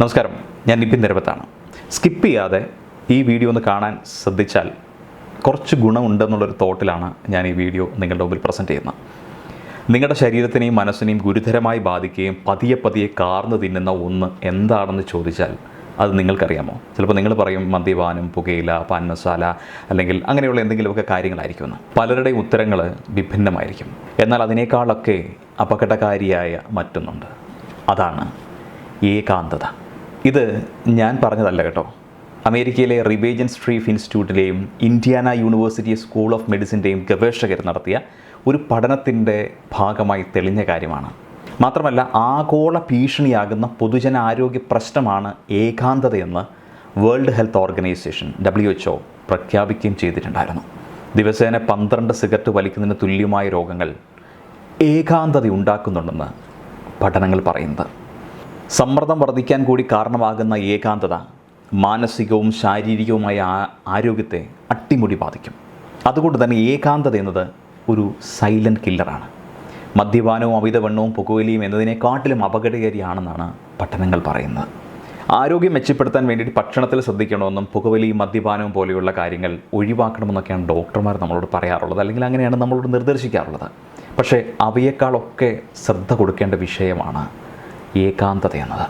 നമസ്കാരം ഞാൻ നിപിൻ നിരവത്താണ് സ്കിപ്പ് ചെയ്യാതെ ഈ വീഡിയോ ഒന്ന് കാണാൻ ശ്രദ്ധിച്ചാൽ കുറച്ച് ഗുണമുണ്ടെന്നുള്ളൊരു തോട്ടിലാണ് ഞാൻ ഈ വീഡിയോ നിങ്ങളുടെ മുമ്പിൽ പ്രസന്റ് ചെയ്യുന്നത്. നിങ്ങളുടെ ശരീരത്തിനെയും മനസ്സിനെയും ഗുരുതരമായി ബാധിക്കുകയും പതിയെ പതിയെ കാർന്നു തിന്നുന്ന ഒന്ന് എന്താണെന്ന് ചോദിച്ചാൽ അത് നിങ്ങൾക്കറിയാമോ? ചിലപ്പോൾ നിങ്ങൾ പറയും മദ്യപാനം പുകയില പാൻ മസാല അല്ലെങ്കിൽ അങ്ങനെയുള്ള എന്തെങ്കിലുമൊക്കെ കാര്യങ്ങളായിരിക്കുമെന്ന് പലരുടെയും ഉത്തരങ്ങൾ വിഭിന്നമായിരിക്കും. എന്നാൽ അതിനേക്കാളൊക്കെ അപകടകാരിയായ മറ്റൊന്നുണ്ട്. അതാണ് ഏകാന്തത. ഇത് ഞാൻ പറഞ്ഞതല്ല കേട്ടോ. അമേരിക്കയിലെ റിബേജൻ സ്ട്രീഫ് ഇൻസ്റ്റിറ്റ്യൂട്ടിലെയും ഇന്ത്യാന യൂണിവേഴ്സിറ്റി സ്കൂൾ ഓഫ് മെഡിസിന്റെയും ഗവേഷകർ നടത്തിയ ഒരു പഠനത്തിന്റെ ഭാഗമായി തെളിഞ്ഞ കാര്യമാണ്. മാത്രമല്ല ആഗോള ഭീഷണിയാകുന്ന പൊതുജന ആരോഗ്യ പ്രശ്നമാണ് ഏകാന്തതയെന്ന് world health organisation W H O പ്രഖ്യാപിക്കുകയും ചെയ്തിട്ടുണ്ടായിരുന്നു. ദിവസേന പന്ത്രണ്ട് സിഗരറ്റ് വലിക്കുന്നതിന് തുല്യമായ രോഗങ്ങൾ ഏകാന്തത ഉണ്ടാക്കുന്നുണ്ടെന്ന് പഠനങ്ങൾ പറയുന്നത്. സമ്മർദ്ദം വർദ്ധിക്കാൻ കൂടി കാരണമാകുന്ന ഏകാന്തത മാനസികവും ശാരീരികവുമായ ആരോഗ്യത്തെ അട്ടിമുടി ബാധിക്കും. അതുകൊണ്ട് തന്നെ ഏകാന്തത എന്നത് ഒരു സൈലന്റ് കില്ലറാണ് മദ്യപാനവും അമിതവണ്ണവും പുകവലിയും എന്നതിനെക്കാട്ടിലും അപകടകാരിയാണെന്നാണ് പഠനങ്ങൾ പറയുന്നത്. ആരോഗ്യം മെച്ചപ്പെടുത്താൻ വേണ്ടിയിട്ട് ഭക്ഷണത്തിൽ ശ്രദ്ധിക്കണമെന്നും പുകവലിയും മദ്യപാനവും പോലെയുള്ള കാര്യങ്ങൾ ഒഴിവാക്കണമെന്നൊക്കെയാണ് ഡോക്ടർമാർ നമ്മളോട് പറയാറുള്ളത്. അല്ലെങ്കിൽ അങ്ങനെയാണ് നമ്മളോട് നിർദ്ദേശിക്കാറുള്ളത്. പക്ഷേ അവയേക്കാളൊക്കെ ശ്രദ്ധ കൊടുക്കേണ്ട വിഷയമാണ് ഏകാന്തത എന്നത്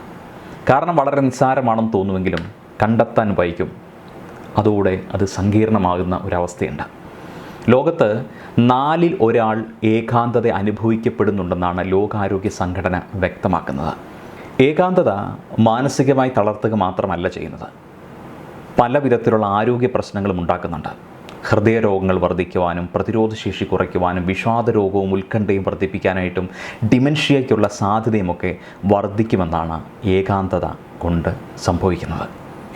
കാരണം വളരെ നിസ്സാരമാണെന്ന് തോന്നുമെങ്കിലും കണ്ടെത്താൻ വൈകും. അതോടെ അത് സങ്കീർണമാകുന്ന ഒരവസ്ഥയുണ്ട്. ലോകത്ത് നാലിൽ ഒരാൾ ഏകാന്തത അനുഭവിക്കപ്പെടുന്നുണ്ടെന്നാണ് ലോകാരോഗ്യ സംഘടന വ്യക്തമാക്കുന്നത്. ഏകാന്തത മാനസികമായി തളർത്തുക മാത്രമല്ല ചെയ്യുന്നത്. പല വിധത്തിലുള്ള ആരോഗ്യ പ്രശ്നങ്ങളും ഉണ്ടാക്കുന്നുണ്ട്. ഹൃദയരോഗങ്ങൾ വർദ്ധിക്കുവാനും പ്രതിരോധശേഷി കുറയ്ക്കുവാനും വിഷാദ രോഗവും ഉത്കണ്ഠയും വർദ്ധിപ്പിക്കാനായിട്ടും ഡിമെൻഷ്യയ്ക്കുള്ള സാധ്യതയുമൊക്കെ വർദ്ധിക്കുമെന്നാണ് ഏകാന്തത കൊണ്ട് സംഭവിക്കുന്നത്.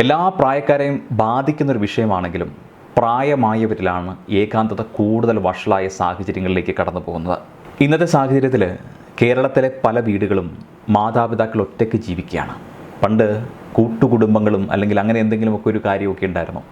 എല്ലാ പ്രായക്കാരെയും ബാധിക്കുന്നൊരു വിഷയമാണെങ്കിലും പ്രായമായവരിലാണ് ഏകാന്തത കൂടുതൽ വഷളായ സാഹചര്യങ്ങളിലേക്ക് കടന്നു പോകുന്നത്. ഇന്നത്തെ സാഹചര്യത്തിൽ കേരളത്തിലെ പല വീടുകളും മാതാപിതാക്കൾ ഒറ്റയ്ക്ക് ജീവിക്കുകയാണ്. പണ്ട് കൂട്ടുകുടുംബങ്ങളും അല്ലെങ്കിൽ അങ്ങനെ എന്തെങ്കിലുമൊക്കെ ഒരു കാര്യമൊക്കെ ഉണ്ടായിരുന്നു.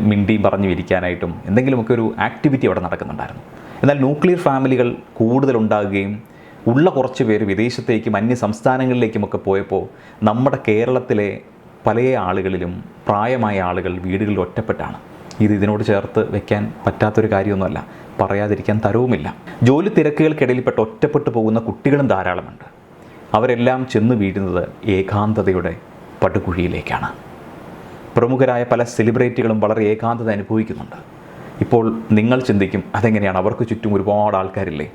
മിണ്ടിയും പറഞ്ഞു ഇരിക്കാനായിട്ടും എന്തെങ്കിലുമൊക്കെ ഒരു ആക്ടിവിറ്റി അവിടെ നടക്കുന്നുണ്ടായിരുന്നു. എന്നാൽ ന്യൂക്ലിയർ ഫാമിലികൾ കൂടുതലുണ്ടാകുകയും ഉള്ള കുറച്ച് പേര് വിദേശത്തേക്കും അന്യ സംസ്ഥാനങ്ങളിലേക്കുമൊക്കെ പോയപ്പോൾ നമ്മുടെ കേരളത്തിലെ പല ആളുകളിലും പ്രായമായ ആളുകൾ വീടുകളിൽ ഒറ്റപ്പെട്ടാണ്. ഇത് ഇതിനോട് ചേർത്ത് വെക്കാൻ പറ്റാത്തൊരു കാര്യമൊന്നുമല്ല. പറയാതിരിക്കാൻ തരവുമില്ല. ജോലി തിരക്കുകൾക്കിടയിൽപ്പെട്ട് ഒറ്റപ്പെട്ടു പോകുന്ന കുട്ടികളും ധാരാളമുണ്ട്. അവരെല്ലാം ചെന്ന് വീഴുന്നത് ഏകാന്തതയുടെ പടുകുഴിയിലേക്കാണ്. പ്രമുഖരായ പല സെലിബ്രിറ്റികളും വളരെ ഏകാന്തത അനുഭവിക്കുന്നുണ്ട്. ഇപ്പോൾ നിങ്ങൾ ചിന്തിക്കും അതെങ്ങനെയാണ്? അവർക്ക് ചുറ്റും ഒരുപാട് ആൾക്കാരില്ലേ?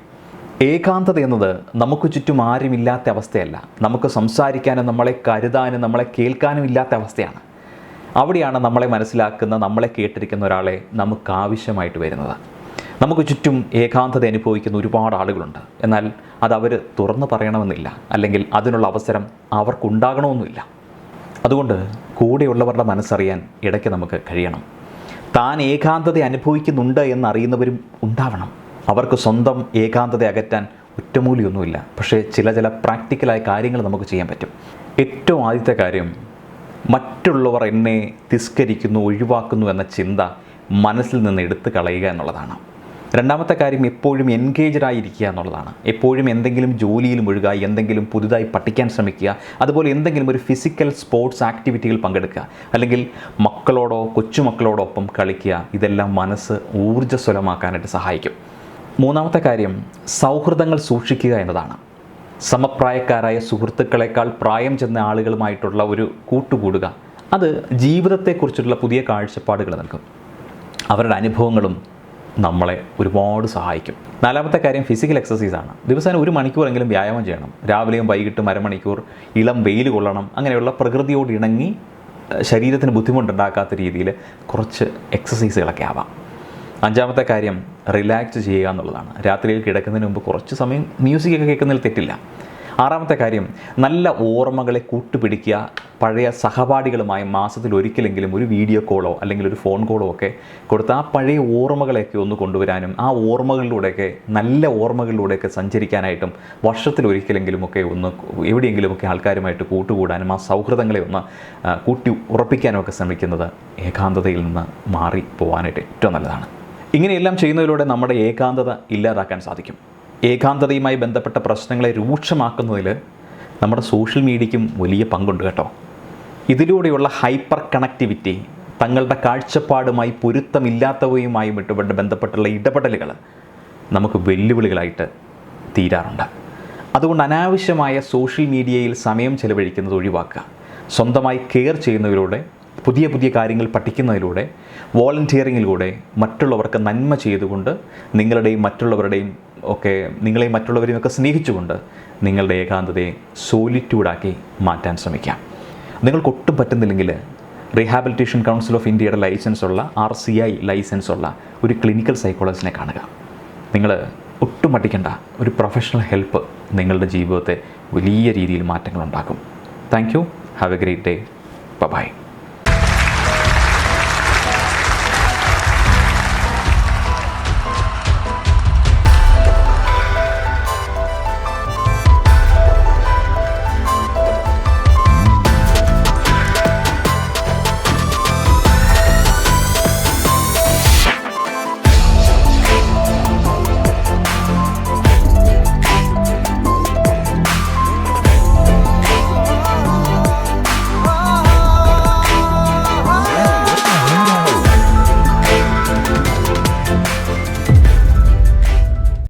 ഏകാന്തത എന്നത് നമുക്ക് ചുറ്റും ആരുമില്ലാത്ത അവസ്ഥയല്ല. നമുക്ക് സംസാരിക്കാനും നമ്മളെ കരുതാനും നമ്മളെ കേൾക്കാനും ഇല്ലാത്ത അവസ്ഥയാണ്. അവിടെയാണ് നമ്മളെ മനസ്സിലാക്കുന്ന നമ്മളെ കേട്ടിരിക്കുന്ന ഒരാളെ നമുക്ക് ആവശ്യമായിട്ട് വരുന്നത്. നമുക്ക് ചുറ്റും ഏകാന്തത അനുഭവിക്കുന്ന ഒരുപാട് ആളുകളുണ്ട്. എന്നാൽ അത് അവർ തുറന്നു പറയണമെന്നില്ല. അല്ലെങ്കിൽ അതിനുള്ള അവസരം അവർക്കുണ്ടാകണമെന്നില്ല. അതുകൊണ്ട് കൂടെയുള്ളവരുടെ മനസ്സറിയാൻ ഇടയ്ക്ക് നമുക്ക് കഴിയണം. താൻ ഏകാന്തത അനുഭവിക്കുന്നുണ്ട് എന്നറിയുന്നവരും ഉണ്ടാവണം. അവർക്ക് സ്വന്തം ഏകാന്തത അകറ്റാൻ ഒറ്റമൂലിയൊന്നുമില്ല. പക്ഷേ ചില ചില പ്രാക്ടിക്കലായ കാര്യങ്ങൾ നമുക്ക് ചെയ്യാൻ പറ്റും. ഏറ്റവും ആദ്യത്തെ കാര്യം മറ്റുള്ളവർ എന്നെ തിസ്കരിക്കുന്നു ഒഴിവാക്കുന്നു എന്ന ചിന്ത മനസ്സിൽ നിന്ന് എടുത്തു കളയുക എന്നുള്ളതാണ്. രണ്ടാമത്തെ കാര്യം എപ്പോഴും എൻഗേജ്ഡ് ആയിരിക്കുക എന്നുള്ളതാണ്. എപ്പോഴും എന്തെങ്കിലും ജോലിയിൽ മുഴുകുക എന്തെങ്കിലും പുതുതായി പഠിക്കാൻ ശ്രമിക്കുക അതുപോലെ എന്തെങ്കിലും ഒരു ഫിസിക്കൽ സ്പോർട്സ് ആക്ടിവിറ്റികൾ പങ്കെടുക്കുക അല്ലെങ്കിൽ മക്കളോടോ കൊച്ചുമക്കളോടോ ഒപ്പം കളിക്കുക ഇതെല്ലാം മനസ്സ് ഊർജസ്വലമാക്കാനായിട്ട് സഹായിക്കും. മൂന്നാമത്തെ കാര്യം സൗഹൃദങ്ങൾ സൂക്ഷിക്കുക എന്നതാണ്. സമപ്രായക്കാരായ സുഹൃത്തുക്കളെക്കാൾ പ്രായം ചെന്ന ആളുകളുമായിട്ടുള്ള ഒരു കൂട്ടുകൂടുക അത് ജീവിതത്തെക്കുറിച്ചുള്ള പുതിയ കാഴ്ചപ്പാടുകൾ നൽകും. അവരുടെ അനുഭവങ്ങളും നമ്മളെ ഒരുപാട് സഹായിക്കും. നാലാമത്തെ കാര്യം ഫിസിക്കൽ എക്സസൈസ് ആണ്. ദിവസേന ഒരു മണിക്കൂറെങ്കിലും വ്യായാമം ചെയ്യണം. രാവിലെയും വൈകിട്ടും അരമണിക്കൂർ ഇളം വെയിൽ കൊള്ളണം. അങ്ങനെയുള്ള പ്രകൃതിയോട് ഇണങ്ങി ശരീരത്തിന് ബുദ്ധിമുട്ടുണ്ടാക്കാത്ത രീതിയിൽ കുറച്ച് എക്സസൈസുകളൊക്കെ ആവാം. അഞ്ചാമത്തെ കാര്യം റിലാക്സ് ചെയ്യുക എന്നുള്ളതാണ്. രാത്രിയിൽ കിടക്കുന്നതിന് മുമ്പ് കുറച്ച് സമയം മ്യൂസിക്കൊക്കെ കേൾക്കുന്നതിൽ തെറ്റില്ല. ആറാമത്തെ കാര്യം നല്ല ഓർമ്മകളെ കൂട്ടുപിടിക്കുക. പഴയ സഹപാഠികളുമായി മാസത്തിൽ ഒരിക്കലെങ്കിലും ഒരു വീഡിയോ കോളോ അല്ലെങ്കിൽ ഒരു ഫോൺ കോളോ ഒക്കെ കൊടുത്ത് ആ പഴയ ഓർമ്മകളെയൊക്കെ ഒന്ന് കൊണ്ടുവരാനും ആ ഓർമ്മകളിലൂടെയൊക്കെ നല്ല ഓർമ്മകളിലൂടെയൊക്കെ സഞ്ചരിക്കാനായിട്ടും വർഷത്തിൽ ഒരിക്കലെങ്കിലും ഒക്കെ ഒന്ന് എവിടെയെങ്കിലുമൊക്കെ ആൾക്കാരുമായിട്ട് കൂട്ടുകൂടാനും ആ സൗഹൃദങ്ങളെ ഒന്ന് കൂട്ടി ഉറപ്പിക്കാനും ഒക്കെ ശ്രമിക്കുന്നത് ഏകാന്തതയിൽ നിന്ന് മാറി പോകാനായിട്ട് ഏറ്റവും നല്ലതാണ്. ഇങ്ങനെയെല്ലാം ചെയ്യുന്നതിലൂടെ നമ്മുടെ ഏകാന്തത ഇല്ലാതാക്കാൻ സാധിക്കും. ഏകാന്തതയുമായി ബന്ധപ്പെട്ട പ്രശ്നങ്ങളെ രൂക്ഷമാക്കുന്നതിൽ നമ്മുടെ സോഷ്യൽ മീഡിയയ്ക്കും വലിയ പങ്കുണ്ട് കേട്ടോ. ഇതിലൂടെയുള്ള ഹൈപ്പർ കണക്ടിവിറ്റി തങ്ങളുടെ കാഴ്ചപ്പാടുമായി പൊരുത്തമില്ലാത്തവയുമായി ബന്ധപ്പെട്ട് ബന്ധപ്പെട്ടുള്ള ഇടപെടലുകൾ നമുക്ക് വെല്ലുവിളികളായിട്ട് തീരാറുണ്ട്. അതുകൊണ്ട് അനാവശ്യമായ സോഷ്യൽ മീഡിയയിൽ സമയം ചെലവഴിക്കുന്നത് ഒഴിവാക്കുക. സ്വന്തമായി കെയർ ചെയ്യുന്നതിലൂടെ പുതിയ പുതിയ കാര്യങ്ങൾ പഠിക്കുന്നതിലൂടെ വോളണ്ടിയറിങ്ങിലൂടെ മറ്റുള്ളവർക്ക് നന്മ ചെയ്തുകൊണ്ട് നിങ്ങളുടെയും മറ്റുള്ളവരുടെയും ഒക്കെ നിങ്ങളെയും മറ്റുള്ളവരെയും ഒക്കെ സ്നേഹിച്ചുകൊണ്ട് നിങ്ങളുടെ ഏകാന്തതയെ സോലിറ്റ്യൂഡാക്കി മാറ്റാൻ ശ്രമിക്കാം. നിങ്ങൾക്കൊട്ടും പറ്റുന്നില്ലെങ്കിൽ റീഹാബിലിറ്റേഷൻ കൗൺസിൽ ഓഫ് ഇന്ത്യയുടെ ലൈസൻസ് ഉള്ള ആർ സി ഐ ലൈസൻസ് ഉള്ള ഒരു ക്ലിനിക്കൽ സൈക്കോളജിനെ കാണുക. നിങ്ങൾ ഒട്ടും പഠിക്കേണ്ട ഒരു പ്രൊഫഷണൽ ഹെൽപ്പ് നിങ്ങളുടെ ജീവിതത്തെ വലിയ രീതിയിൽ മാറ്റങ്ങൾ ഉണ്ടാക്കും thank you. Have a great day. Bye.